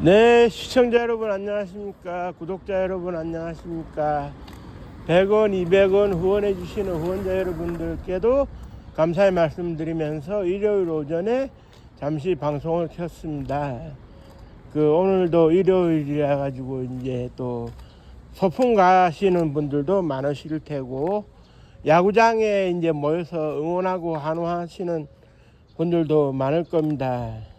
네, 시청자 여러분 안녕하십니까? 구독자 여러분 안녕하십니까? 100원, 200원 후원해 주시는 후원자 여러분들께도 감사의 말씀드리면서 일요일 오전에 잠시 방송을 켰습니다. 그 오늘도 일요일이라 가지고 이제 또 소풍 가시는 분들도 많으실 테고 야구장에 이제 모여서 응원하고 한호하시는 분들도 많을 겁니다.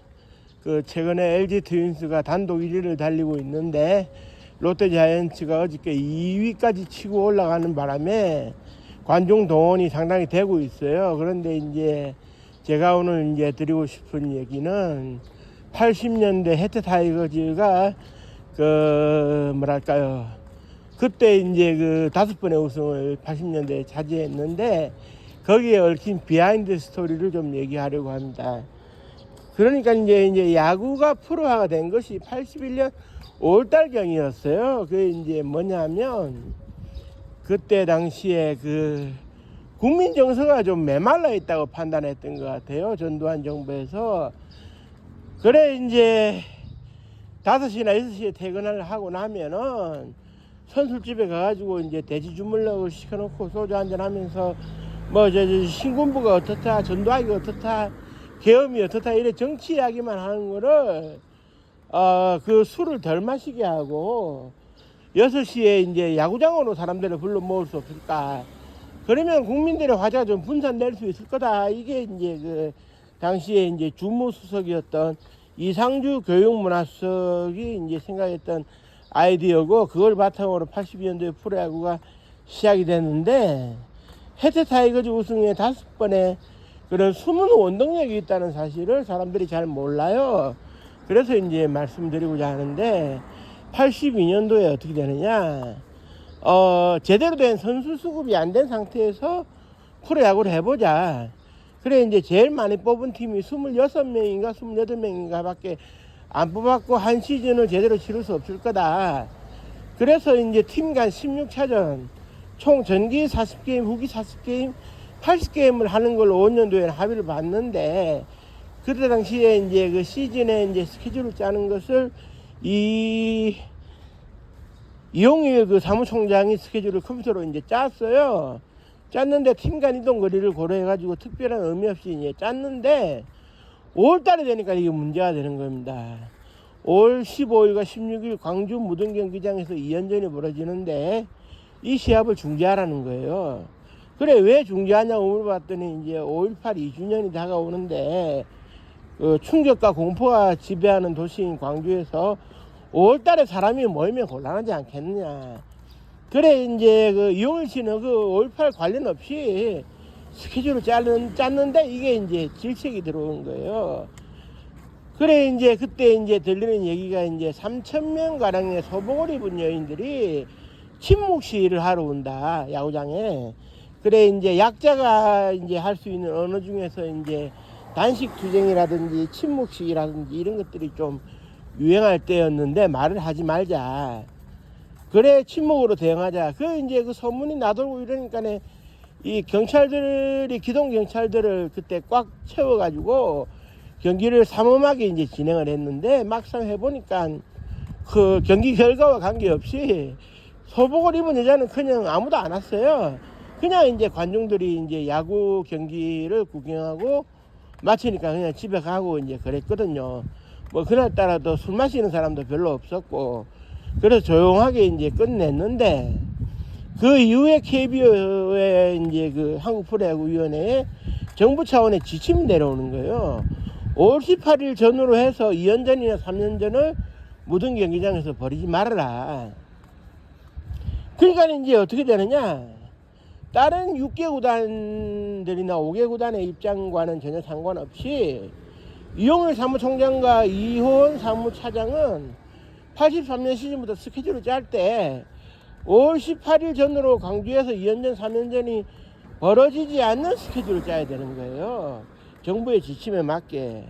그 최근에 LG 트윈스가 단독 1위를 달리고 있는데 롯데 자이언츠가 어저께 2위까지 치고 올라가는 바람에 관중 동원이 상당히 되고 있어요. 그런데 이제 제가 오늘 이제 드리고 싶은 얘기는 80년대 해태 타이거즈가 그 뭐랄까요 그때 이제 그 다섯 번의 우승을 80년대에 차지했는데 거기에 얽힌 비하인드 스토리를 좀 얘기하려고 합니다. 그러니까 이제 이제 야구가 프로화가 된 것이 81년 5월달 경이었어요. 그게 이제 뭐냐면 그때 당시에 그 국민 정서가 좀 메말라 있다고 판단했던 것 같아요. 전두환 정부에서 그래 이제 5시나 6시에 퇴근을 하고 나면은 선술집에 가가지고 이제 돼지 주물럭을 시켜놓고 소주 한잔 하면서 뭐 저 신군부가 어떻다 전두환이 어떻다 계엄이 어떻다 이래 정치 이야기만 하는 거를 어 그 술을 덜 마시게 하고 6시에 이제 야구장으로 사람들을 불러 모을 수 없을까. 그러면 국민들의 화제가 좀 분산될 수 있을 거다. 이게 이제 그 당시에 이제 주무수석이었던 이상주 교육문화수석이 이제 생각했던 아이디어고 그걸 바탕으로 82년도에 프로야구가 시작이 됐는데 해태 타이거즈 우승에 다섯 번의 그런 숨은 원동력이 있다는 사실을 사람들이 잘 몰라요. 그래서 이제 말씀드리고자 하는데 82년도에 어떻게 되느냐? 어, 제대로 된 선수 수급이 안 된 상태에서 프로야구를 해보자. 그래 이제 제일 많이 뽑은 팀이 26명인가 28명인가 밖에 안 뽑았고 한 시즌을 제대로 치를 수 없을 거다. 그래서 이제 팀 간 16차전 총 전기 40게임, 후기 40게임, 80게임을 하는 걸로 5년도에 합의를 봤는데 그때 당시에 이제 그 시즌에 이제 스케줄을 짜는 것을 이 이용일 그 사무총장이 스케줄을 컴퓨터로 이제 짰어요. 짰는데 팀 간 이동 거리를 고려해가지고 특별한 의미 없이 이제 짰는데 5월 달에 되니까 이게 문제가 되는 겁니다. 5월 15일과 16일 광주 무등 경기장에서 2연전이 벌어지는데 이 시합을 중지하라는 거예요. 그래 왜 중지하냐고 물어봤더니 이제 5.18 2주년이 다가오는데 그 충격과 공포가 지배하는 도시인 광주에서 5월달에 사람이 모이면 곤란하지 않겠느냐. 그래 이제 그 이용일 씨는 그 5.18 관련 없이 스케줄을 짜는, 짰는데 이게 이제 질책이 들어온 거예요. 그래 이제 그때 이제 들리는 얘기가 이제 3천 명 가량의 소복을 입은 여인들이 침묵 시위를 하러 온다 야구장에. 그래 이제 약자가 이제 할 수 있는 언어 중에서 이제 단식 투쟁이라든지 침묵 시위라든지 이런 것들이 좀 유행할 때였는데 말을 하지 말자. 그래 침묵으로 대응하자. 그 이제 그 소문이 나돌고 이러니까네 이 경찰들이 기동 경찰들을 그때 꽉 채워가지고 경기를 삼엄하게 이제 진행을 했는데 막상 해보니까 그 경기 결과와 관계없이 소복을 입은 여자는 그냥 아무도 안 왔어요. 그냥 이제 관중들이 이제 야구 경기를 구경하고 마치니까 그냥 집에 가고 이제 그랬거든요. 뭐 그날따라도 술 마시는 사람도 별로 없었고 그래서 조용하게 이제 끝냈는데 그 이후에 KBO의 이제 그 한국 프로야구 위원회에 정부 차원의 지침이 내려오는 거예요. 5월 18일 전후로 해서 2연전이나 3연전을 모든 경기장에서 벌이지 말아라. 그러니까 이제 어떻게 되느냐. 다른 6개 구단들이나 5개 구단의 입장과는 전혀 상관없이 이용일 사무총장과 이호원 사무차장은 83년 시즌부터 스케줄을 짤 때 5월 18일 전으로 광주에서 2연전, 3연전이 벌어지지 않는 스케줄을 짜야 되는 거예요. 정부의 지침에 맞게.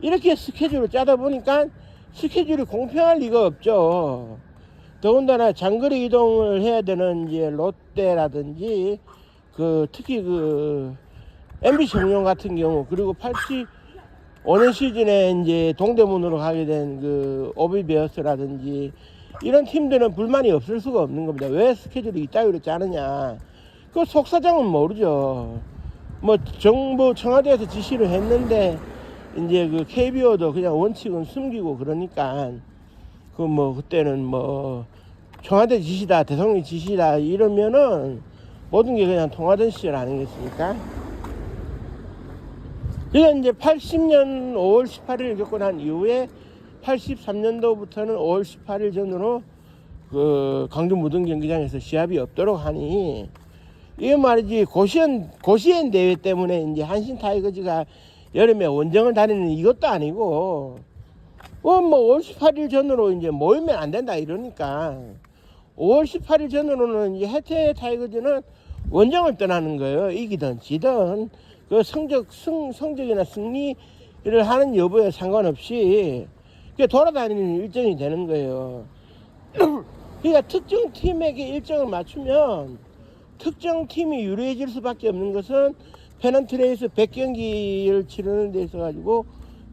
이렇게 스케줄을 짜다 보니까 스케줄이 공평할 리가 없죠. 더군다나 장거리 이동을 해야 되는 이제 롯데라든지 그 특히 그 MBC 공룡 같은 경우 그리고 80 오는 시즌에 이제 동대문으로 가게 된 그 오비베어스라든지 이런 팀들은 불만이 없을 수가 없는 겁니다. 왜 스케줄이 이따위로 짜느냐. 그 속사정은 모르죠. 뭐 정부 청와대에서 지시를 했는데 이제 그 KBO도 그냥 원칙은 숨기고 그러니까 그 뭐 그때는 뭐 청와대 지시다 대통령 지시다 이러면은 모든 게 그냥 통하던 시절 아니겠습니까? 그러니까 이제 80년 5월 18일 겪고 난 이후에 83년도부터는 5월 18일 전으로 그 광주 무등 경기장에서 시합이 없도록 하니 이게 말이지 고시원 고시원 대회 때문에 이제 한신 타이거즈가 여름에 원정을 다니는 이것도 아니고 어뭐 5월 18일 전으로 이제 모이면 안 된다 이러니까 5월 18일 전으로는 이제 해태 타이거즈는 원정을 떠나는 거예요. 이기든 지든 그 성적 승 성적이나 승리를 하는 여부에 상관없이 그 돌아다니는 일정이 되는 거예요. 그러니까 특정 팀에게 일정을 맞추면 특정 팀이 유리해질 수밖에 없는 것은 페넌트레이스 100경기를 치르는 데 있어 가지고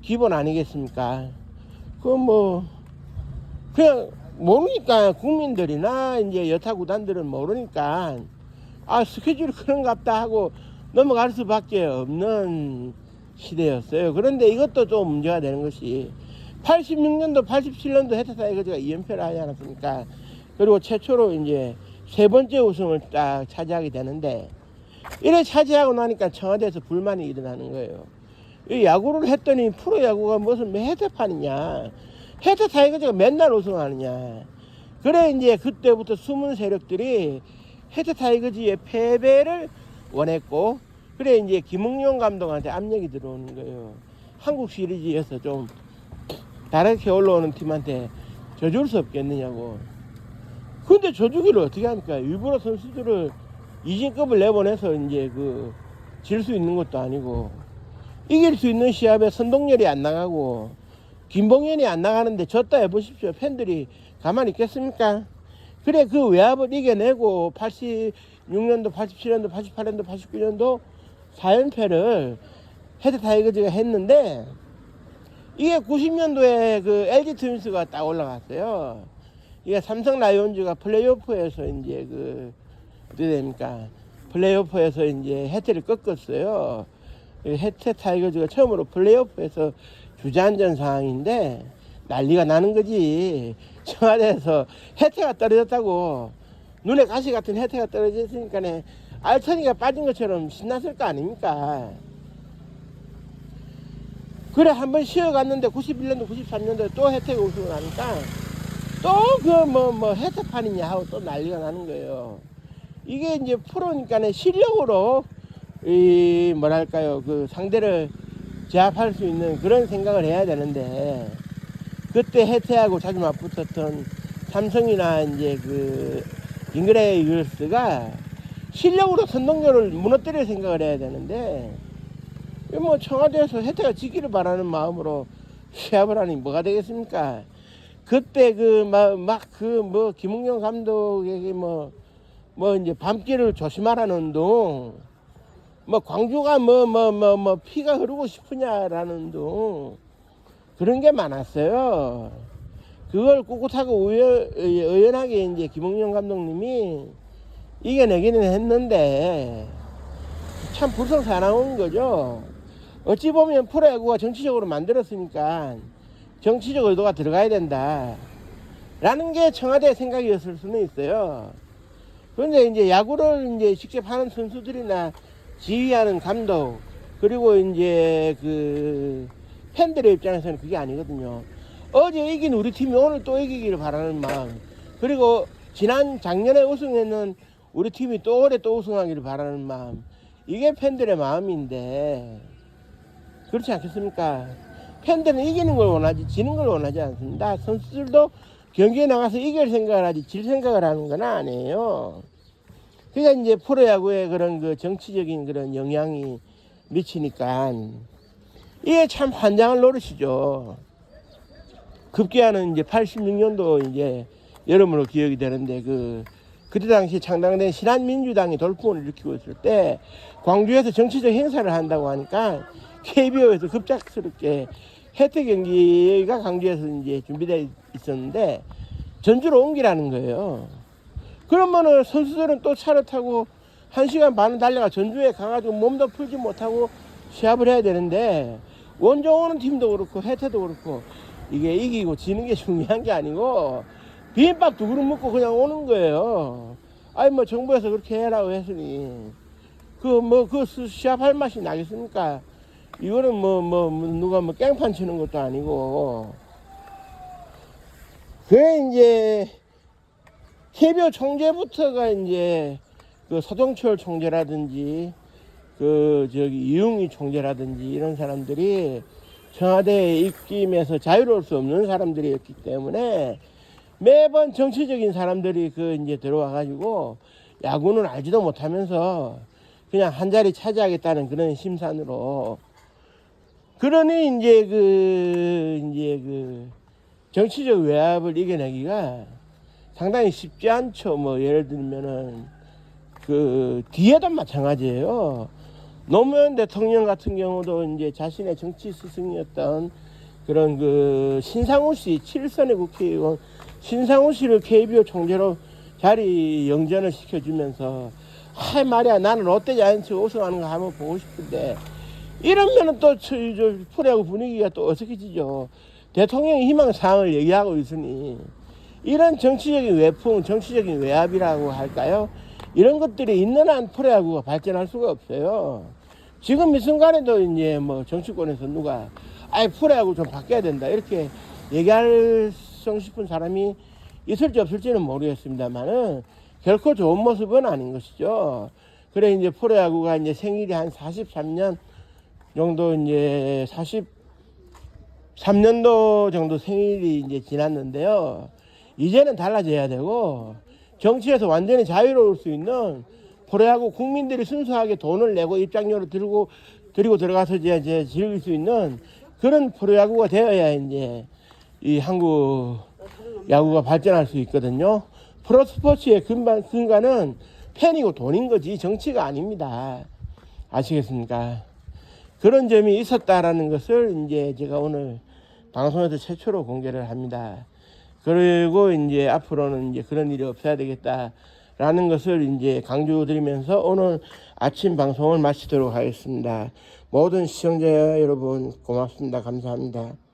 기본 아니겠습니까? 그뭐 그냥 모르니까 국민들이나 이제 여타 구단들은 모르니까 아 스케줄이 그런갑다 하고 넘어갈 수밖에 없는 시대였어요. 그런데 이것도 좀 문제가 되는 것이 86년도, 87년도 해태사 이거가 2연패를 하지 않았습니까? 그리고 최초로 이제 세 번째 우승을 딱 차지하게 되는데 이래 차지하고 나니까 청와대에서 불만이 일어나는 거예요. 이 야구를 했더니 프로야구가 무슨 해태판이냐. 해태 타이거즈가 맨날 우승하느냐. 그래 이제 그때부터 숨은 세력들이 해태 타이거즈의 패배를 원했고 그래 이제 김웅용 감독한테 압력이 들어오는 거예요. 한국 시리즈에서 좀 다르게 올라오는 팀한테 져줄 수 없겠느냐고. 근데 져주기를 어떻게 합니까? 일부러 선수들을 이진급을 내보내서 이제 그 질 수 있는 것도 아니고 이길 수 있는 시합에 선동열이 안 나가고 김봉현이 안 나가는데 졌다 해보십시오. 팬들이 가만히 있겠습니까? 그래 그 외압을 이겨내고 86년도, 87년도, 88년도, 89년도 4연패를 헤드 타이거즈가 했는데 이게 90년도에 그 LG 트윈스가 딱 올라갔어요. 이게 삼성 라이온즈가 플레이오프에서 이제 그 어떻게 됩니까? 플레이오프에서 이제 해태를 꺾었어요. 해태 타이거즈가 처음으로 플레이오프에서 주저앉은 상황인데 난리가 나는 거지. 청와대에서 해태가 떨어졌다고 눈에 가시 같은 해태가 떨어졌으니까 알천이가 빠진 것처럼 신났을 거 아닙니까? 그래 한 번 쉬어갔는데 91년도 93년도에 또 혜택 우승을 하니까 또그뭐뭐 혜택판이냐 하고 또 난리가 나는 거예요. 이게 이제 프로니까 실력으로 이 뭐랄까요 그 상대를 제압할 수 있는 그런 생각을 해야 되는데 그때 혜태하고 자주 맞붙었던 삼성이나 이제 그 잉그레이 유스가 실력으로 선동열을 무너뜨릴 생각을 해야 되는데 이뭐 청와대에서 혜태가 지기를 바라는 마음으로 시합을 하니 뭐가 되겠습니까? 그때 그 막 그 뭐 김웅영 감독에게 뭐뭐 이제 밤길을 조심하라는 운동 뭐 광주가 뭐 뭐 뭐 뭐 피가 흐르고 싶으냐라는 운동 그런 게 많았어요. 그걸 꿋꿋하고 의연, 의연하게 이제 김웅영 감독님이 이겨내기는 했는데 참 불성사나운 거죠. 어찌 보면 프로야구가 정치적으로 만들었으니까 정치적 의도가 들어가야 된다. 라는 게 청와대 생각이었을 수는 있어요. 그런데 이제 야구를 이제 직접 하는 선수들이나 지휘하는 감독, 그리고 이제 그 팬들의 입장에서는 그게 아니거든요. 어제 이긴 우리 팀이 오늘 또 이기기를 바라는 마음, 그리고 지난 작년에 우승했는 우리 팀이 또 올해 또 우승하기를 바라는 마음, 이게 팬들의 마음인데, 그렇지 않겠습니까? 팬들은 이기는 걸 원하지 지는 걸 원하지 않습니다. 선수들도 경기에 나가서 이길 생각을 하지 질 생각을 하는 건 아니에요. 그러니까 이제 프로야구에 그런 그 정치적인 그런 영향이 미치니까 이게 참 환장을 노릇이죠. 급기야는 이제 86년도 이제 여름으로 기억이 되는데 그 그때 당시 창당된 신한민주당이 돌풍을 일으키고 있을 때 광주에서 정치적 행사를 한다고 하니까 KBO에서 급작스럽게 혜택 경기가 강주에서 이제 준비되어 있었는데 전주로 옮기라는 거예요. 그러면은 선수들은 또 차를 타고 한 시간 반은 달려가 전주에 가가지고 몸도 풀지 못하고 시합을 해야 되는데 원정 오는 팀도 그렇고 혜태도 그렇고 이게 이기고 지는 게 중요한 게 아니고 비빔밥 두 그릇 먹고 그냥 오는 거예요. 아니 뭐 정부에서 그렇게 해라고 했으니 그 뭐그 시합할 맛이 나겠습니까? 이거는 뭐뭐 누가 뭐 깽판 치는 것도 아니고 그래 이제 KBO 총재부터가 이제 그 서동철 총재라든지 그 저기 이웅희 총재라든지 이런 사람들이 청와대에 입김에서 자유로울 수 없는 사람들이었기 때문에 매번 정치적인 사람들이 그 이제 들어와 가지고 야구는 알지도 못하면서 그냥 한 자리 차지하겠다는 그런 심산으로. 그러니 이제 그 이제 그 정치적 외압을 이겨내기가 상당히 쉽지 않죠. 뭐 예를 들면은 그 뒤에도 마찬가지예요. 노무현 대통령 같은 경우도 이제 자신의 정치 스승이었던 그런 그 신상우 씨, 7선의 국회의원 신상우 씨를 KBO 총재로 자리 영전을 시켜주면서 할 말이야 나는 롯데 자이언츠 우승하는 거 한번 보고 싶은데 이러면은 또 프로야구 분위기가 또 어색해지죠. 대통령이 희망 사항을 얘기하고 있으니 이런 정치적인 외풍, 정치적인 외압이라고 할까요? 이런 것들이 있는 한 프로야구가 발전할 수가 없어요. 지금 이 순간에도 이제 뭐 정치권에서 누가 아예 프로야구 좀 바뀌어야 된다 이렇게 얘기할 싶은 사람이 있을지 없을지는 모르겠습니다만은 결코 좋은 모습은 아닌 것이죠. 그래 이제 프로야구가 이제 생일이 한 43년 정도 이제 43년도 정도 생일이 이제 지났는데요. 이제는 달라져야 되고 정치에서 완전히 자유로울 수 있는 프로야구 국민들이 순수하게 돈을 내고 입장료를 들고 들이고 들어가서 이제, 이제 즐길 수 있는 그런 프로야구가 되어야 이제 이 한국 야구가 발전할 수 있거든요. 프로 스포츠의 근반, 근간은 팬이고 돈인 거지 정치가 아닙니다. 아시겠습니까? 그런 점이 있었다라는 것을 이제 제가 오늘 방송에서 최초로 공개를 합니다. 그리고 이제 앞으로는 이제 그런 일이 없어야 되겠다라는 것을 이제 강조드리면서 오늘 아침 방송을 마치도록 하겠습니다. 모든 시청자 여러분 고맙습니다. 감사합니다.